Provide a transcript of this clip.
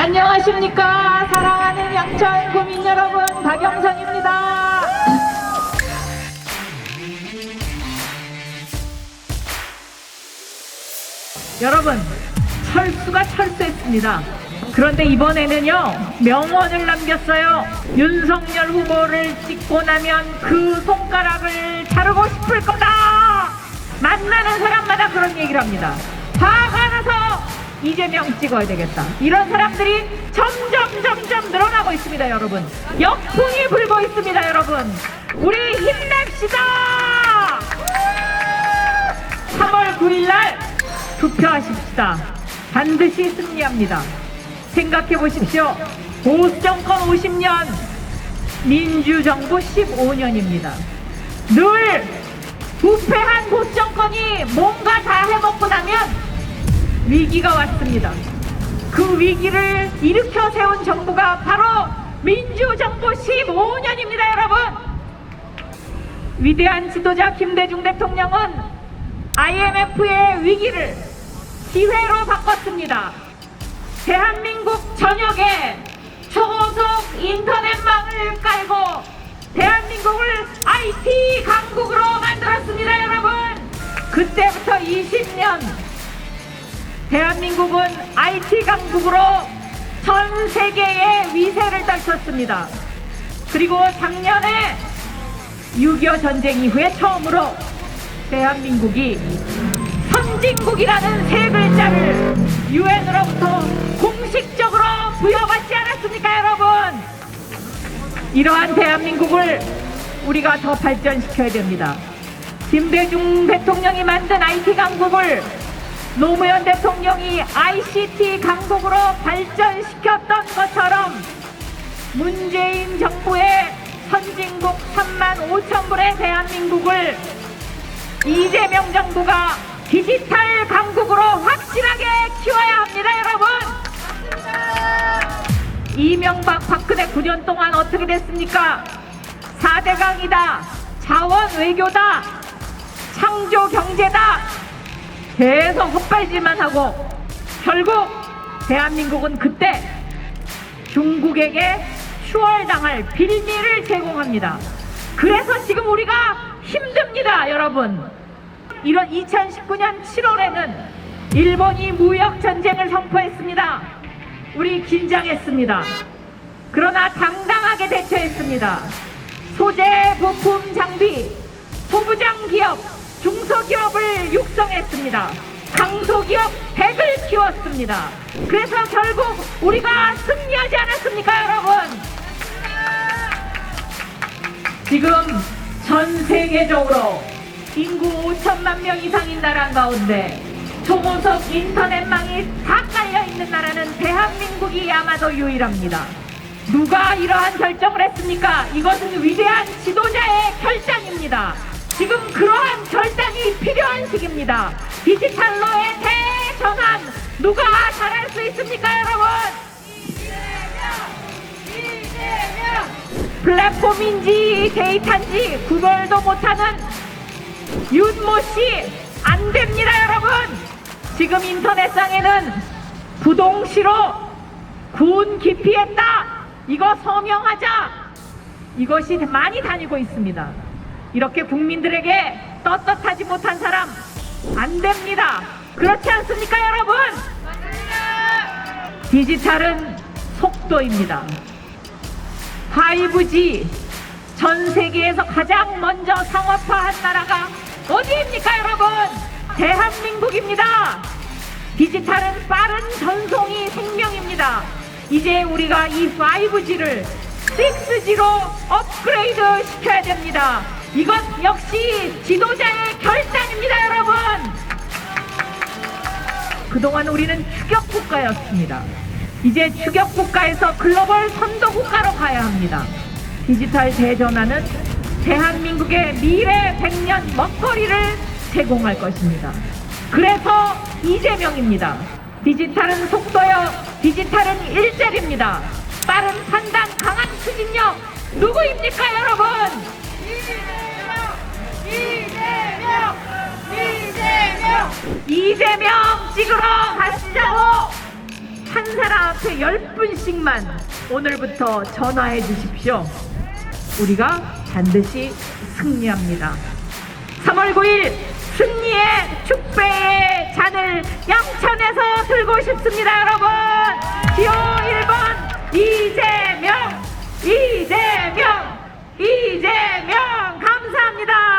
안녕하십니까 사랑하는 양천 구민 여러분 박영선입니다. 여러분 철수가 철수했습니다. 그런데 이번에는요 명언을 남겼어요. 윤석열 후보를 찍고 나면 그 손가락을 자르고 싶을 거다. 만나는 사람마다 그런 얘기를 합니다. 화가 이재명 찍어야 되겠다. 이런 사람들이 점점 점점 늘어나고 있습니다, 여러분. 역풍이 불고 있습니다, 여러분. 우리 힘냅시다. 3월 9일 날 투표하십시다. 반드시 승리합니다. 생각해 보십시오. 보수 정권 50년, 민주정부 15년입니다. 늘 부패한 보수 정권이 뭔가 다 해먹고 나면 위기가 왔습니다. 그 위기를 일으켜 세운 정부가 바로 민주정부 15년입니다, 여러분. 위대한 지도자 김대중 대통령은 IMF의 위기를 기회로 바꿨습니다. 대한민국 전역에 초고속 인터넷망을 깔고 대한민국을 IT 강국으로 만들었습니다, 여러분. 그때부터 20년 대한민국은 IT 강국으로 전 세계에 위세를 떨쳤습니다. 그리고 작년에 6.25 전쟁 이후에 처음으로 대한민국이 선진국이라는 세 글자를 유엔으로부터 공식적으로 부여받지 않았습니까, 여러분? 이러한 대한민국을 우리가 더 발전시켜야 됩니다. 김대중 대통령이 만든 IT 강국을 노무현 대통령이 ICT 강국으로 발전시켰던 것처럼 문재인 정부의 선진국 3만 5천 불의 대한민국을 이재명 정부가 디지털 강국으로 확실하게 키워야 합니다, 여러분. 이명박 박근혜 9년 동안 어떻게 됐습니까? 4대강이다, 자원 외교다, 창조 경제다, 계속 헛발질만 하고 결국 대한민국은 그때 중국에게 추월당할 빌미를 제공합니다. 그래서 지금 우리가 힘듭니다, 여러분. 이런 2019년 7월에는 일본이 무역 전쟁을 선포했습니다. 우리 긴장했습니다. 그러나 당당하게 대처했습니다. 소재, 부품, 장비, 소부장 기업, 중소기업을 육성했습니다. 강소기업 100을 키웠습니다. 그래서 결국 우리가 승리하지 않았습니까, 여러분? 지금 전 세계적으로 인구 5천만 명 이상인 나라 가운데 초고속 인터넷망이 다 깔려 있는 나라는 대한민국이 아마도 유일합니다. 누가 이러한 결정을 했습니까? 이것은 위대한 지도자의 결단입니다. 지금 그러한 결단이 필요한 시기입니다. 디지털로의 대전환 누가 잘할 수 있습니까, 여러분? 플랫폼인지 데이터인지 구별도 못하는 윤모 씨 안 됩니다, 여러분. 지금 인터넷상에는 부동시로 군 기피했다. 이거 서명하자. 이것이 많이 다니고 있습니다. 이렇게 국민들에게 떳떳하지 못한 사람 안 됩니다. 그렇지 않습니까, 여러분? 디지털은 속도입니다. 5G 전 세계에서 가장 먼저 상업화한 나라가 어디입니까, 여러분? 대한민국입니다. 디지털은 빠른 전송이 생명입니다. 이제 우리가 이 5G를 6G로 업그레이드 시켜야 됩니다. 이것 역시 지도자의 결단입니다, 여러분. 그동안 우리는 추격 국가였습니다. 이제 추격 국가에서 글로벌 선도 국가로 가야 합니다. 디지털 대전환은 대한민국의 미래 100년 먹거리를 제공할 것입니다. 그래서 이재명입니다. 디지털은 속도요, 디지털은 일자리입니다. 빠른 판단, 강한 추진력, 누구입니까, 여러분? 이재명! 이재명! 이재명 찍으러 가시자고! 한 사람한테 10분씩만 오늘부터 전화해 주십시오. 우리가 반드시 승리합니다. 3월 9일 승리의 축배의 잔을 양천에서 들고 싶습니다, 여러분. 기호 1번 감사합니다.